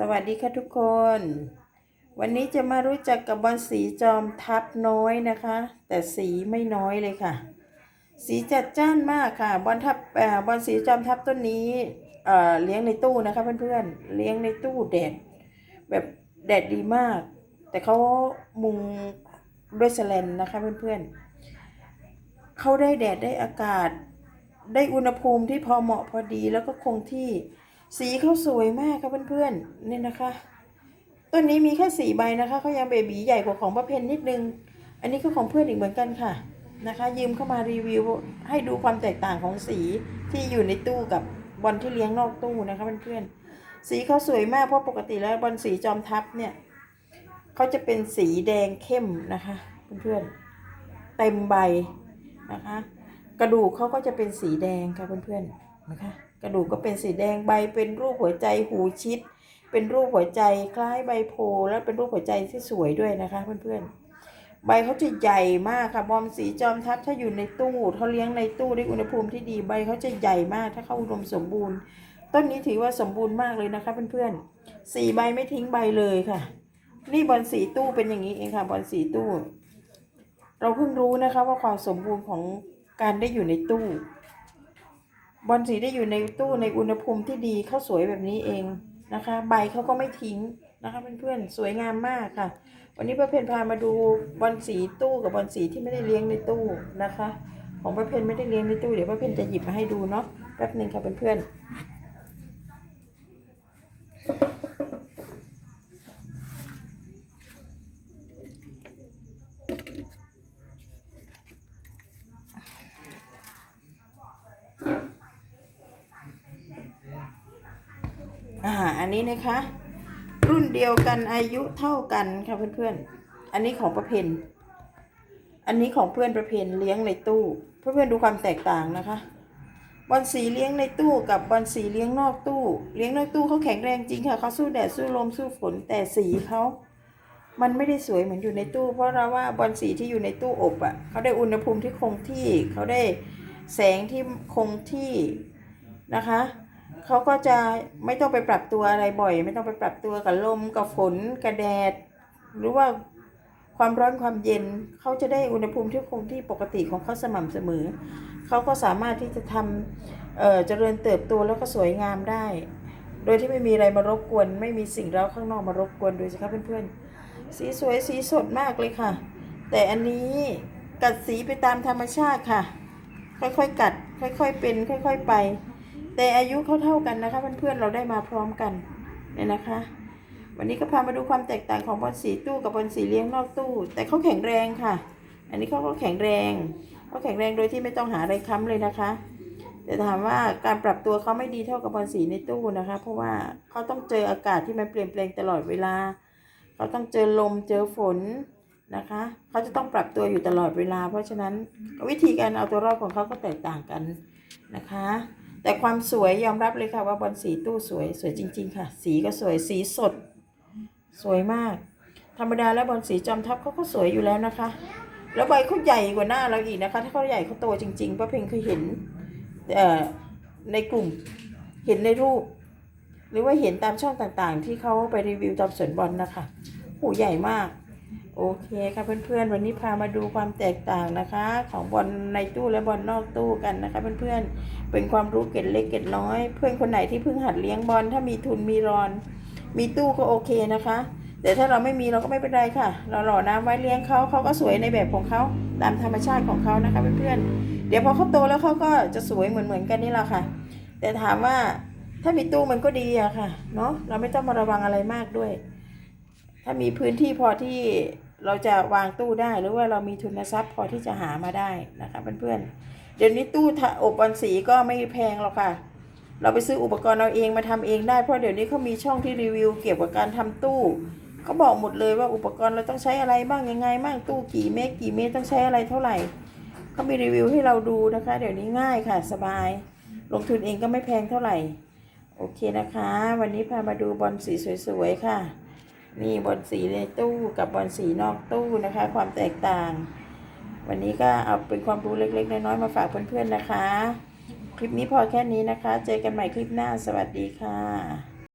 สวัสดีค่ะทุกคน วันนี้จะมารู้จักกับบอลสีจอมทับน้อยนะคะ แต่สีไม่น้อยเลยค่ะ สีจัดจ้านมากค่ะบอลทับเอ่อบอลสีจอมทับต้นนี้เอ่อเลี้ยงในตู้นะคะเพื่อนๆเลี้ยงในตู้แดดแบบแดดดีมาก แต่เขามุงด้วยแสแลนนะคะเพื่อนๆเขาได้แดดได้อากาศ ได้อุณหภูมิที่พอเหมาะพอดีแล้วก็คงที่ สีเขาสวยมากค่ะเพื่อนๆเนี่ยนะคะ ต้นนี้มีแค่สี่ใบนะคะเขายังเบบีใหญ่กว่าของป้าเพนนิดนึง อันนี้ก็ของเพื่อนอีกเหมือนกันค่ะนะคะ ยืมเข้ามารีวิวให้ดูความแตกต่างของสีที่อยู่ในตู้กับบอลที่เลี้ยงนอกตู้นะคะเพื่อนๆสีเขาสวยมากเพราะปกติแล้วบอลสีจอมทัพเนี่ยเขาจะเป็นสีแดงเข้มนะคะเพื่อนๆเต็มใบนะคะ กระดูกเขาก็จะเป็นสีแดงค่ะเพื่อนๆ นะคะ กระดูกก็เป็นสีแดงใบเป็นรูปหัวใจหูชิด เป็นรูปหัวใจคล้ายใบโพและเป็นรูปหัวใจที่สวยด้วยนะคะเพื่อนๆ ใบเขาจะใหญ่มากค่ะบอมสีจอมทัพถ้าอยู่ในตู้เขาเลี้ยงในตู้ด้วยอุณหภูมิที่ดีใบเขาจะใหญ่มากถ้าเขาอุดมสมบูรณ์ ต้นนี้ถือว่าสมบูรณ์มากเลยนะคะเพื่อนๆสี่ใบไม่ทิ้งใบเลยค่ะ นี่บอลสีตู้เป็นอย่างนี้เองค่ะบอลสีตู้ เราเพิ่งรู้นะคะว่าความสมบูรณ์ของการได้อยู่ในตู้ บอลสีได้อยู่ในตู้ในอุณหภูมิที่ดีเขาสวยแบบนี้เองนะคะ ใบเขาก็ไม่ทิ้งนะคะเพื่อนๆสวยงามมากค่ะ วันนี้ประเพนพามาดูบอลสีตู้กับบอลสีที่ไม่ได้เลี้ยงในตู้นะคะ ของประเพนไม่ได้เลี้ยงในตู้เดี๋ยวประเพนจะหยิบมาให้ดูเนาะแป๊บหนึ่งค่ะเพื่อนๆอ่า อันนี้นะคะ รุ่นเดียวกันอายุเท่ากันค่ะเพื่อนๆ อันนี้ของประเพณอันนี้ของเพื่อนประเพณเลี้ยงในตู้ เพื่อนๆดูความแตกต่างนะคะบอลสีเลี้ยงในตู้กับบอลสีเลี้ยงนอกตู้ เลี้ยงนอกตู้เขาแข็งแรงจริงค่ะเขาสู้แดดสู้ลมสู้ฝนแต่สีเขามันไม่ได้สวยเหมือนอยู่ในตู้ เพราะเราว่าบอลสีที่อยู่ในตู้อบอะ่ะเขาได้อุณหภูมิที่คงที่เขาได้แสงที่คงที่นะคะ เขาก็จะไม่ต้องไปปรับตัวอะไรบ่อย ไม่ต้องไปปรับตัวกับลมกับฝนกับแดด หรือว่าความร้อนความเย็นเขาจะได้อุณหภูมิที่คงที่ปกติของเขาสม่ำเสมอ เขาก็สามารถที่จะทำเอ่อเจริญเติบโตแล้วก็สวยงามได้ โดยที่ไม่มีอะไรมารบกวน ไม่มีสิ่งเร้าข้างนอกมารบกวนดูสิครับเพื่อนๆสีสวยสีสดมากเลยค่ะ แต่อันนี้กัดสีไปตามธรรมชาติค่ะ ค่อยๆกัด ค่อยๆเป็น ค่อย ๆไป แต่อายุเขาเท่ากันนะคะเพื่อนๆเราได้มาพร้อมกันเนี่ยนะคะ วันนี้ก็พามาดูความแตกต่างของบอลสีตู้กับบอลสีเลี้ยงนอกตู้ แต่เขาแข็งแรงค่ะ อันนี้เขาก็แข็งแรงเขาแข็งแรงโดยที่ไม่ต้องหาอะไรค้ำเลยนะคะ แต่ถามว่าการปรับตัวเขาไม่ดีเท่ากับบอลสีในตู้นะคะ เพราะว่าเขาต้องเจออากาศที่มันเปลี่ยนแปลงตลอดเวลาเขาต้องเจอลมเจอฝนนะคะเขาจะต้องปรับตัวอยู่ตลอดเวลา เพราะฉะนั้นวิธีการเอาตัวรอดของเขาก็แตกต่างกันนะคะ แต่ความสวยยอมรับเลยค่ะว่าบอลสีตู้สวยสวยจริง ๆ ค่ะ สีก็สวยสีสด สวยมาก ธรรมดาแล้วบอลสีจอมทัพเขาก็สวยอยู่แล้วนะคะ แล้วใบเขาใหญ่กว่าหน้าเราอีกนะคะ ถ้าเขาใหญ่เขาโตจริงๆป้าเพ็งเคยเห็นเอ่อในกลุ่มเห็นในรูป หรือว่าเห็นตามช่องต่างๆ ที่เขาไปรีวิวตามสวนบอลนะคะหูใหญ่มาก โอเคค่ะเพื่อนๆ วันนี้พามาดูความแตกต่างนะคะ ของบอลในตู้และบอลนอกตู้กันนะคะเพื่อนๆ เป็นความรู้เก็ดเล็กเก็ดน้อย เพื่อนคนไหนที่เพิ่งหัดเลี้ยงบอลถ้ามีทุนมีรอน มีตู้ก็โอเคนะคะ แต่ถ้าเราไม่มีเราก็ไม่เป็นไรค่ะ เราหล่อน้ำไว้เลี้ยงเขาเขาก็สวยในแบบของเขาตามธรรมชาติของเขานะคะเพื่อนๆ เดี๋ยวพอเขาโตแล้วเขาก็จะสวยเหมือนเหมือนๆกันนี่แหละค่ะ แต่ถามว่าถ้ามีตู้มันก็ดีอะค่ะเนาะเราไม่ต้องมาระวังอะไรมากด้วย ถ้ามีพื้นที่พอที่ เราจะวางตู้ได้หรือว่าเรามีทุนทรัพย์พอที่จะหามาได้นะคะเพื่อนๆเดี๋ยวนี้ตู้ถอบบอลสีก็ไม่แพงหรอกค่ะ เราไปซื้ออุปกรณ์เราเองมาทำเองได้เพราะเดี๋ยวนี้เขามีช่องที่รีวิวเกี่ยวกับการทำตู้เขาบอกหมดเลยว่าอุปกรณ์เราต้องใช้อะไรบ้างยังไงบ้างตู้กี่เมตรกี่เมตรต้องใช้อะไรเท่าไหร่เขามีรีวิวให้เราดูนะคะ เดี๋ยวนี้ง่ายค่ะสบาย ลงทุนเองก็ไม่แพงเท่าไหร่โอเคนะคะ วันนี้พามาดูบอลสีสวยๆค่ะ นี่บอลสีในตู้กับบอลสีนอกตู้นะคะ ความแตกต่าง วันนี้ก็เอาเป็นความรู้เล็กๆ น้อยๆมาฝากเพื่อนๆนะคะ คลิปนี้พอแค่นี้นะคะ เจอกันใหม่คลิปหน้าสวัสดีค่ะ